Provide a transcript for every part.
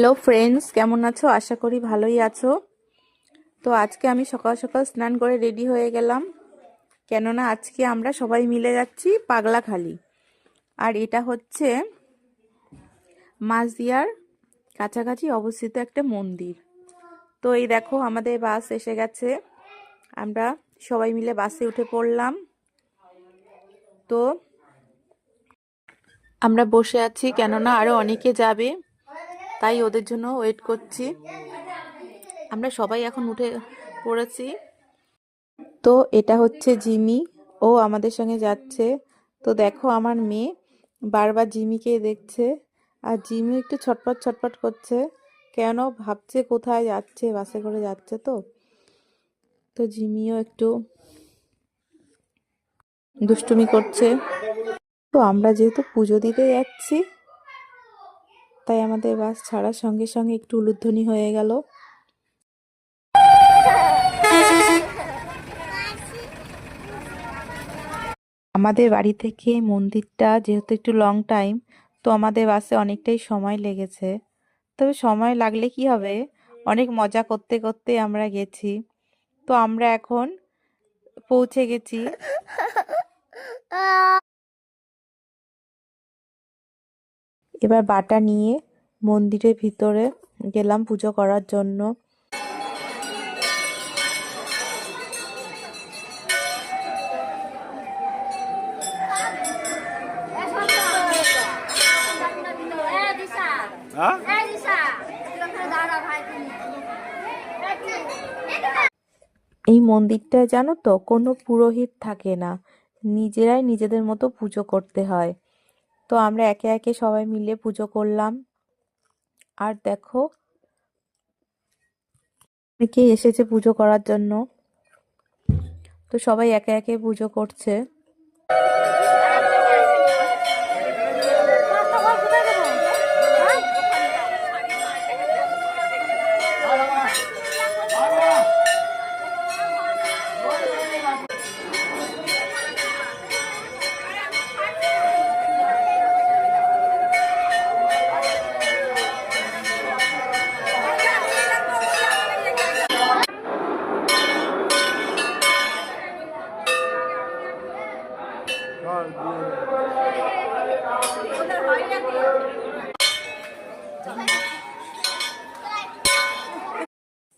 Hello friends কেমন আছো? আশা করি ভালোই আছো। তো আজকে আমি সকাল সকাল স্নান করে রেডি হয়ে গেলাম। কেননা আজকে আমরা সবাই মিলে যাচ্ছি পাগলাখালি। আর এটা হচ্ছে মাঝদিয়ার কাছাকাছি অবস্থিত একটা মন্দির। তো এই দেখো, আমাদের বাস এসে গেছে। আমরা সবাই মিলে বাসে উঠে পড়লাম। তো আমরা বসে আছি, কেননা আরও অনেকে যাবে। তাই ওদের জন্য ওয়েট করছি। আমরা সবাই এখন উঠে পড়েছি। তো এটা হচ্ছে জিমি। ও আমাদের সঙ্গে যাচ্ছে। তো দেখো আমার মেয়ে বারবার জিমিকে দেখছে। আর জিমিও একটু ছটপট ছটপট করছে। কেন? ভাবছে কোথায় যাচ্ছে, বাসে করে যাচ্ছে তো। তো জিমিও একটু দুষ্টুমি করছে। তো আমরা যেহেতু পুজো দিতে যাচ্ছি তাই আমাদের বাস ছাড়ার সঙ্গে সঙ্গে একটু উলুধ্বনি হয়ে গেল। আমাদের বাড়ি থেকে মন্দিরটা যেহেতু একটু লং টাইম তো আমাদের বাসে অনেকটাই সময় লেগেছে। তবে সময় লাগলে কি হবে? অনেক মজা করতে করতে আমরা গেছি। তো আমরা এখন পৌঁছে গেছি। এবার বাটা নিয়ে মন্দিরের ভিতরে গেলাম পুজো করার জন্য। এই মন্দিরটা জানো তো কোনো পুরোহিত থাকে না। নিজেরাই নিজেদের মতো পুজো করতে হয়। তো আমরা একে একে সবাই মিলে পুজো করলাম। আর দেখো, অনেকেই এসেছে পুজো করার জন্য। তো সবাই একে একে পুজো করছে।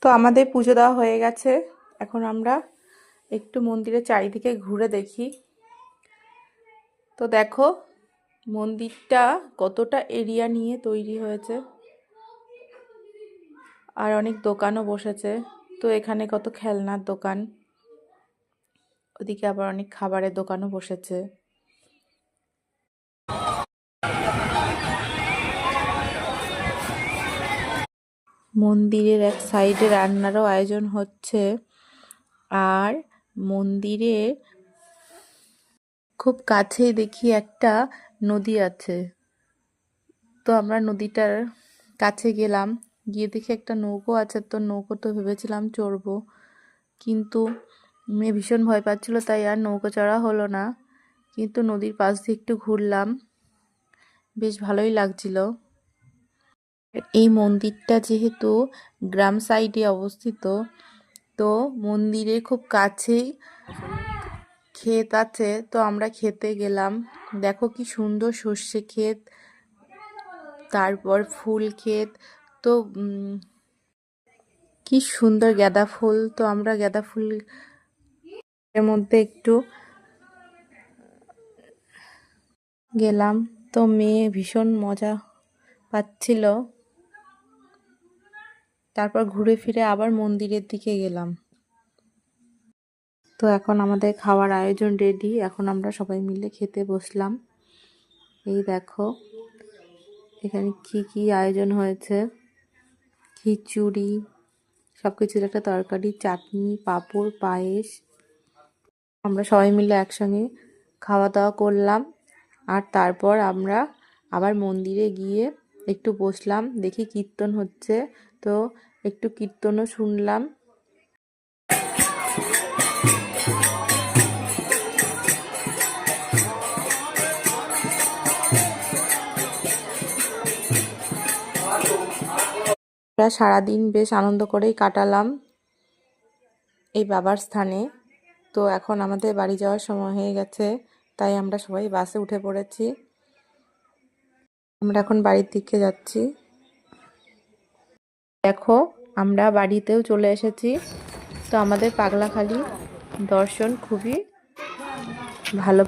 তো আমাদের পুজো দেওয়া হয়ে গেছে। এখন আমরা একটু মন্দিরের চারিদিকে ঘুরে দেখি। তো দেখো, মন্দিরটা কতটা এরিয়া নিয়ে তৈরি হয়েছে। আর অনেক দোকানও বসেছে। তো এখানে কত খেলনার দোকান। ওদিকে আবার অনেক খাবারের দোকানও বসেছে। মন্দিরের এক সাইডে রান্নারও আয়োজন হচ্ছে। আর মন্দিরের খুব কাছেই দেখি একটা নদী আছে। তো আমরা নদীটার কাছে গেলাম। গিয়ে দেখি একটা নৌকো আছে। তো নৌকো তো ভেবেছিলাম চড়বো। কিন্তু মেয়ে ভীষণ ভয় পাচ্ছিল, তাই আর নৌকো চড়া হলো না। কিন্তু নদীর পাশ দিয়ে একটু ঘুরলাম। বেশ ভালোই লাগছিল। এই মন্দিরটা যেহেতু গ্রাম সাইডে অবস্থিত, তো মন্দিরের খুব কাছেই ক্ষেত আছে, তো আমরা খেতে গেলাম। দেখো কি সুন্দর সর্ষে ক্ষেত, তারপর ফুল ক্ষেত, তো কি সুন্দর গাঁদা ফুল। তো আমরা গাঁদা ফুল এর মধ্যে একটু গেলাম। তো মেয়ে ভীষণ মজা পাচ্ছিল। তারপর ঘুরে ফিরে আবার মন্দিরের দিকে গেলাম। তো এখন আমাদের খাওয়ার আয়োজন রেডি এখন আমরা সবাই মিলে খেতে বসলাম। এই দেখো, এখানে কি কি আয়োজন হয়েছে? খিচুড়ি সব কিছুর একটা তরকারি, চাটনি, পাঁপড়, পায়েস। আমরা সবাই মিলে একসঙ্গে খাওয়া দাওয়া করলাম। আর তারপর আমরা আবার মন্দিরে গিয়ে একটু বসলাম, দেখি কীর্তন হচ্ছে। তো একটু কীর্তনও শুনলাম। আমরা সারাদিন বেশ আনন্দ করেই কাটালাম এই বাবার স্থানে। তো এখন আমাদের বাড়ি যাওয়ার সময় হয়ে গেছে, তাই আমরা সবাই বাসে উঠে পড়েছি। আমরা এখন বাড়ির দিকে যাচ্ছি। দেখো, আমরা বাড়িতেও চলে এসেছি। তো আমাদের পাগলাখালি দর্শন খুবই ভালো